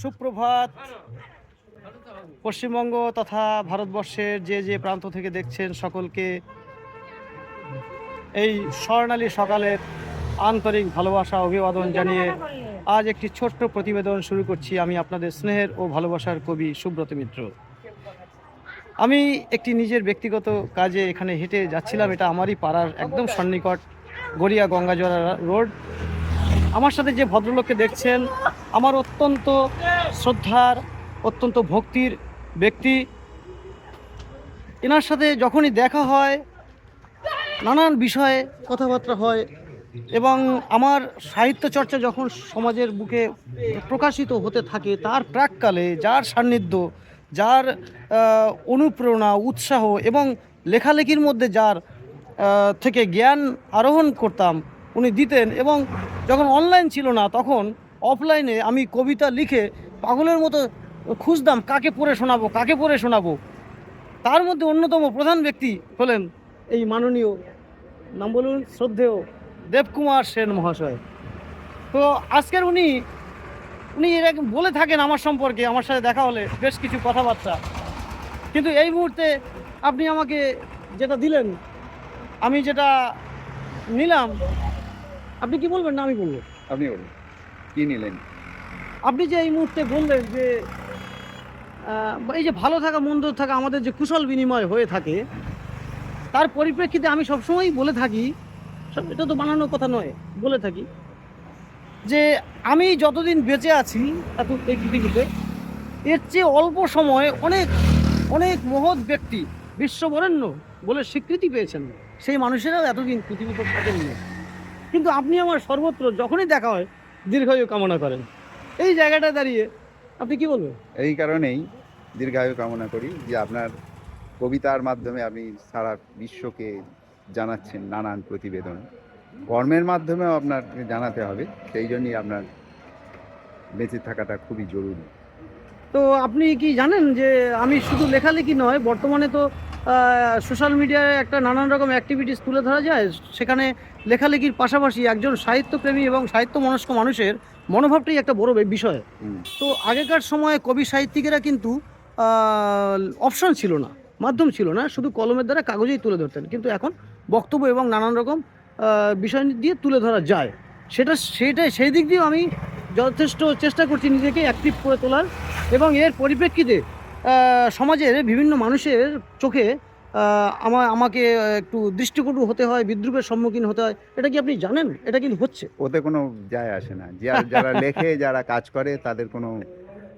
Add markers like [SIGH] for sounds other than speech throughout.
সুপ্রভাত। পশ্চিমবঙ্গ তথা ভারতবর্ষের যে যে প্রান্ত থেকে দেখছেন সকলকে, এই স্বর্ণালী সকালের আন্তরিক ভালোবাসা, অভিবাদন জানিয়ে আজ একটি ছোট্ট প্রতিবেদন শুরু করছি আমি আপনাদের স্নেহের ও ভালোবাসার কবি সুব্রত মিত্র। আমি একটি নিজের ব্যক্তিগত কাজে এখানে হেঁটে যাচ্ছিলাম, এটা আমারই পাড়ার একদম সন্নিকট গড়িয়া গঙ্গাজোড়া রোড। আমার সাথে যে ভদ্রলোককে দেখছেন, আমার অত্যন্ত শ্রদ্ধার, অত্যন্ত ভক্তির ব্যক্তি। এনার সাথে যখনই দেখা হয়, নানান বিষয়ে কথাবার্তা হয় এবং আমার সাহিত্য চর্চা যখন সমাজের বুকে প্রকাশিত হতে থাকে, তার প্রাককালে যার সান্নিধ্য, যার অনুপ্রেরণা, উৎসাহ এবং লেখালেখির মধ্যে যার থেকে জ্ঞান আরোহণ করতাম উনি দিতেন এবং যখন অনলাইন ছিল না, তখন অফলাইনে আমি কবিতা লিখে পাগলের মতো খুঁজতাম কাকে পড়ে শোনাবো, কাকে পড়ে শোনাবো। তার মধ্যে অন্যতম প্রধান ব্যক্তি হলেন এই মাননীয় নাম বলুন শ্রদ্ধেয় দেবকুমার সেন মহাশয়। তো আজকের উনি উনি এরকম বলে থাকেন আমার সম্পর্কে, আমার সাথে দেখা হলে বেশ কিছু কথাবার্তা। কিন্তু এই মুহূর্তে আপনি আমাকে যেটা দিলেন, আমি যেটা নিলাম আপনি কি বলবেন না আমি বলব? আপনি বলুন কি নিলেন? আপনি যে এই মুহূর্তে বললেন যে এই যে ভালো থাকা মন্দ থাকা আমাদের যে কুশল বিনিময় হয়ে থাকে তার পরিপ্রেক্ষিতে আমি সবসময়ই বলে থাকি এটা তো বানানোর কথা নয় বলে থাকি যে আমি যতদিন বেঁচে আছি এত এই পৃথিবীতে এর চেয়ে অল্প সময়ে অনেক অনেক মহৎ ব্যক্তি বিশ্ববরেণ্য বলে স্বীকৃতি পেয়েছেন। সেই মানুষেরাও এতদিন পৃথিবীতে থাকেননি। কিন্তু আপনি আমার সর্বত্র যখনই দেখা হয় দীর্ঘায়ু কামনা করেন। এই জায়গাটা দাঁড়িয়ে আপনি কি বলবেন? এই কারণেই দীর্ঘায়ু কামনা করি যে আপনার কবিতার মাধ্যমে আপনি সারা বিশ্বকে জানাচ্ছেন নানান প্রতিবেদন। কর্মের মাধ্যমেও আপনার জানাতে হবে সেই জন্যই আপনার বেঁচে থাকাটা খুবই জরুরি। তো আপনি কি জানেন যে আমি শুধু লেখালেখি নয় বর্তমানে তো সোশ্যাল মিডিয়ায় একটা নানান রকম অ্যাক্টিভিটিস তুলে ধরা যায়। সেখানে লেখালেখির পাশাপাশি একজন সাহিত্যপ্রেমী এবং সাহিত্য মনস্ক মানুষের মনোভাবটাই একটা বড় বিষয়। তো আগেকার সময়ে কবি সাহিত্যিকেরা কিন্তু অপশন ছিল না মাধ্যম ছিল না শুধু কলমের দ্বারা কাগজেই তুলে ধরতেন। কিন্তু এখন বক্তব্য এবং নানান রকম বিষয় দিয়ে তুলে ধরা যায়। সেটা সেটা সেই দিক দিয়েও আমি যথেষ্ট চেষ্টা করছি নিজেকে অ্যাক্টিভ করে তোলার এবং এর পরিপ্রেক্ষিতে সমাজের বিভিন্ন মানুষের চোখে আহ, আমা আমাকে একটু দৃষ্টিকটু হতে হয় বিদ্রুপের সম্মুখীন হতে হয়। এটা কি আপনি জানেন? এটা কিন্তু হচ্ছে। ওতে কোনো যায় আসে না। যারা যারা লেখে যারা কাজ করে তাদের কোনো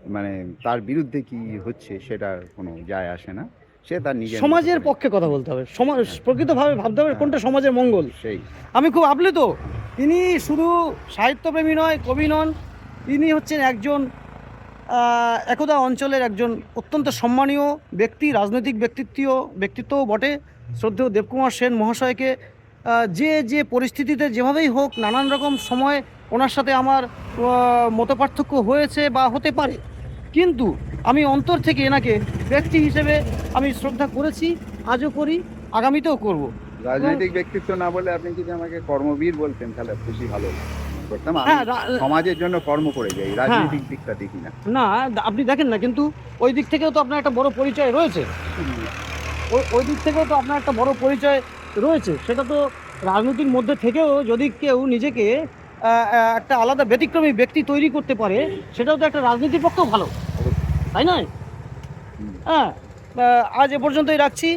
মানে তার বিরুদ্ধে কি হচ্ছে সেটা কোনো যায় আসে না। সে তার নিজের সমাজের পক্ষে কথা বলতে হবে। সমাজ প্রকৃতভাবে ভাবতে হবে কোনটা সমাজের মঙ্গল। সেই। আমি খুব আপ্লুত। তিনি শুধু সাহিত্যপ্রেমী নয় কবি নন। তিনি হচ্ছেন একজন একদা অঞ্চলের একজন অত্যন্ত সম্মানীয় ব্যক্তি, রাজনৈতিক ব্যক্তিত্ব ব্যক্তিত্বও বটে। শ্রদ্ধেয় দেবকুমার সেন মহাশয়কে যে যে পরিস্থিতিতে যেভাবেই হোক, নানান রকম সময় ওনার সাথে আমার মতপার্থক্য হয়েছে বা হতে পারে। কিন্তু আমি অন্তর থেকে এনাকে ব্যক্তি হিসেবে আমি শ্রদ্ধা করেছি, আজও করি, আগামীতেও করব। রাজনৈতিক ব্যক্তিত্ব না বলে আপনি যদি আমাকে কর্মবীর বলতেন, তাহলে খুশি ভালো করতাম আমি হ্যাঁ সমাজের জন্য কর্ম করে যাই রাজনৈতিক দিকটা দেখি না। না আপনি দেখেন না কিন্তু ওই দিক থেকেও তো আপনার একটা বড় পরিচয় রয়েছে। ওই ওই দিক থেকেও তো আপনার একটা বড় পরিচয় রয়েছে। সেটা তো রাজনীতির মধ্যে থেকেও যদি কেউ নিজেকে একটা আলাদা ব্যতিক্রমী ব্যক্তি তৈরি করতে পারে সেটাও তো একটা রাজনীতির পক্ষেও ভালো। তাই নয়? হ্যাঁ আজ এ পর্যন্তই রাখছি।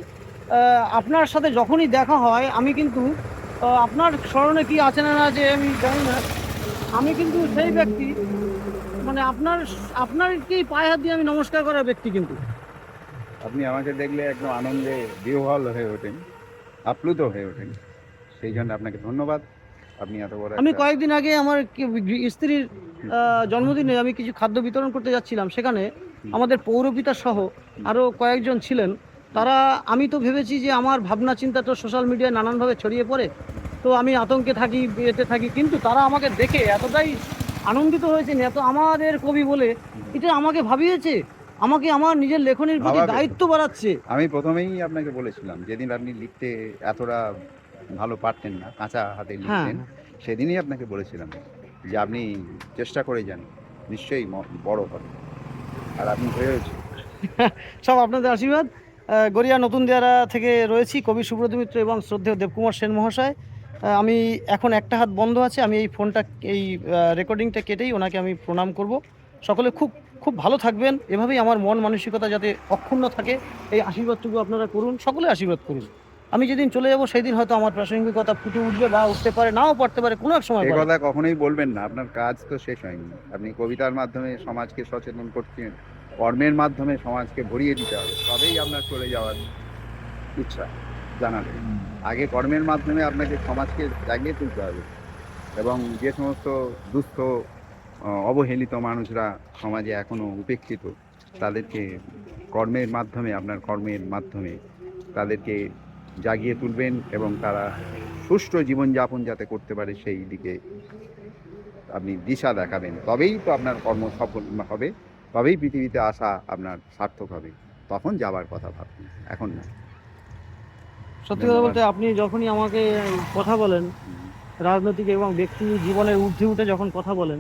আপনার সাথে যখনই দেখা হয় আমি কিন্তু আপনার স্মরণে কি আছে না না আছে আমি জানি না। আমি কিন্তু সেই ব্যক্তি মানে আপনার আপনার কি পায়ে হাত দিয়ে আমি নমস্কার করার ব্যক্তি কিন্তু? আপনি আমাকে দেখলে একদম আনন্দে বিহ্বল হয়ে ওঠেন আপ্লুত হয়ে ওঠেন। সেই জন্য আপনাকে ধন্যবাদ। আপনি এত বড় আমি কয়েকদিন আগে আমার স্ত্রীর জন্মদিনে আমি কিছু খাদ্য বিতরণ করতে যাচ্ছিলাম। সেখানে আমাদের পৌরপিতা সহ আরও কয়েকজন ছিলেন। তারা আমি তো ভেবেছি যে আমার ভাবনা চিন্তা তো সোশ্যাল মিডিয়ায় নানানভাবে ছড়িয়ে পড়ে। তো আমি আতঙ্কে থাকি এতে থাকি কিন্তু তারা আমাকে দেখে এতটাই আনন্দিত হয়েছেন এত আমাদের কবি বলে এটা আমাকে ভাবিয়েছে আমাকে আমার নিজের লেখনীর প্রতি দায়িত্ব বাড়াচ্ছে। আমি প্রথমেই আপনাকে বলেছিলাম যেদিন আপনি লিখতে এতটা ভালো পারতেন না কাঁচা হাতে হ্যাঁ। লিখতেন সেদিনই আপনাকে বলেছিলাম যে আপনি চেষ্টা করে যান নিশ্চয়ই বড় হবে। আর আপনি হয়েছে [LAUGHS] সব আপনাদের আশীর্বাদ। গড়িয়া নতুন দেয়ারা থেকে রয়েছি কবি সুব্রত মিত্র এবং শ্রদ্ধেয় দেবকুমার সেন মহাশয়। আমি এখন একটা হাত বন্ধ আছে আমি এই ফোনটা এই রেকর্ডিংটা কেটেই ওনাকে আমি প্রণাম করব। সকলে খুব খুব ভালো থাকবেন এভাবেই আমার মন মানসিকতা যাতে অক্ষুণ্ণ থাকে এই আশীর্বাদটুকু আপনারা করুন সকলে আশীর্বাদ করুন। আমি যেদিন চলে যাব সেই দিন হয়তো আমার প্রাসঙ্গিকতা ফুটে উঠবে বা উঠতে পারে নাও পারতে পারে কোনো এক সময়। কথা কখনোই বলবেন না আপনার কাজ তো শেষ হয়নি। আপনি কবিতার মাধ্যমে সমাজকে সচেতন করছেন কর্মের মাধ্যমে সমাজকে ভরিয়ে দিতে হবে তবেই আপনার চলে যাওয়ার ইচ্ছা। জানালেন আগে কর্মের মাধ্যমে আপনাকে সমাজকে জাগিয়ে তুলতে হবে এবং যে সমস্ত দুস্থ অবহেলিত মানুষরা সমাজে এখনও উপেক্ষিত তাদেরকে কর্মের মাধ্যমে আপনার কর্মের মাধ্যমে তাদেরকে জাগিয়ে তুলবেন এবং তারা সুষ্ঠু জীবনযাপন যাতে করতে পারে সেই দিকে আপনি দিশা দেখাবেন। তবেই তো আপনার কর্ম সফল হবে তবেই পৃথিবীতে আসা আপনার সার্থক হবে। তখন যাবার কথা ভাববেন এখন না। সত্যি কথা বলতে আপনি যখনই আমাকে কথা বলেন রাজনৈতিক এবং ব্যক্তি জীবনের ঊর্ধ্বে উঠে যখন কথা বলেন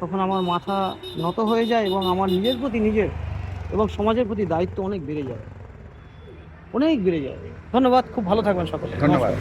তখন আমার মাথা নত হয়ে যায় এবং আমার নিজের প্রতি নিজের এবং সমাজের প্রতি দায়িত্ব অনেক বেড়ে যায়। অনেক বেড়ে যায়। ধন্যবাদ খুব ভালো থাকবেন সকলে। ধন্যবাদ।